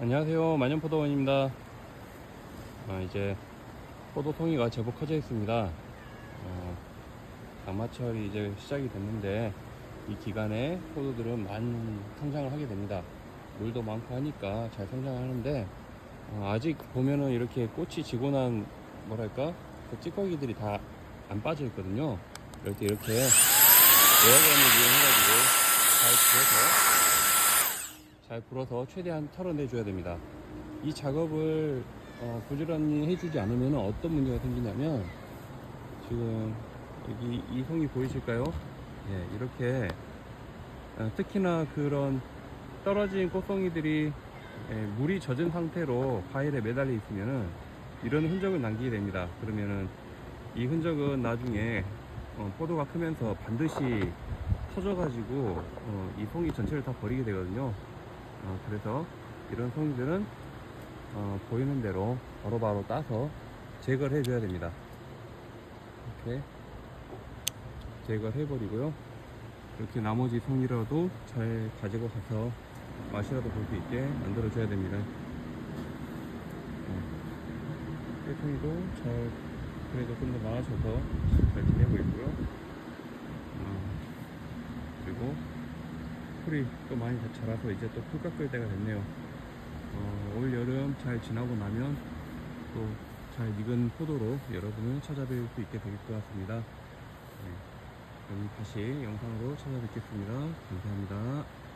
안녕하세요. 만년포도원입니다. 아, 이제 포도송이가 제법 커져 있습니다. 어, 장마철이 이제 시작이 됐는데 이 기간에 포도들은 많은 성장을 하게 됩니다. 물도 많고 하니까 잘 성장하는데 어, 아직 보면은 이렇게 꽃이 지고 난 뭐랄까 그 찌꺼기들이 다 안 빠져 있거든요. 때 이렇게 에어건을 이용해가지고 잘 불어서 잘 불어서 최대한 털어내줘야 됩니다. 이 작업을 어, 부지런히 해주지 않으면 어떤 문제가 생기냐면 지금 여기 이 송이 보이실까요? 예, 이렇게 어, 특히나 그런 떨어진 꽃송이들이 예, 물이 젖은 상태로 바일에 매달려 있으면은 이런 흔적을 남기게 됩니다. 그러면은 이 흔적은 나중에 어, 포도가 크면서 반드시 터져가지고 어, 이 송이 전체를 다 버리게 되거든요. 어, 그래서 이런 송이들은 어, 보이는 대로 바로바로 따서 제거를 해줘야 됩니다. 이렇게 제거를 해버리고요. 이렇게 나머지 송이라도 잘 가지고 가서 맛이라도 볼 수 있게 만들어줘야 됩니다. 어, 송이도 잘 그래도 좀 더 많아져서 잘 지내고 있고요. 어, 풀이 또 많이 자라서 이제 또 풀 깎을 때가 됐네요. 어, 올 여름 잘 지나고 나면 또 잘 익은 포도로 여러분을 찾아뵐 수 있게 될 것 같습니다. 네. 그럼 다시 영상으로 찾아뵙겠습니다. 감사합니다.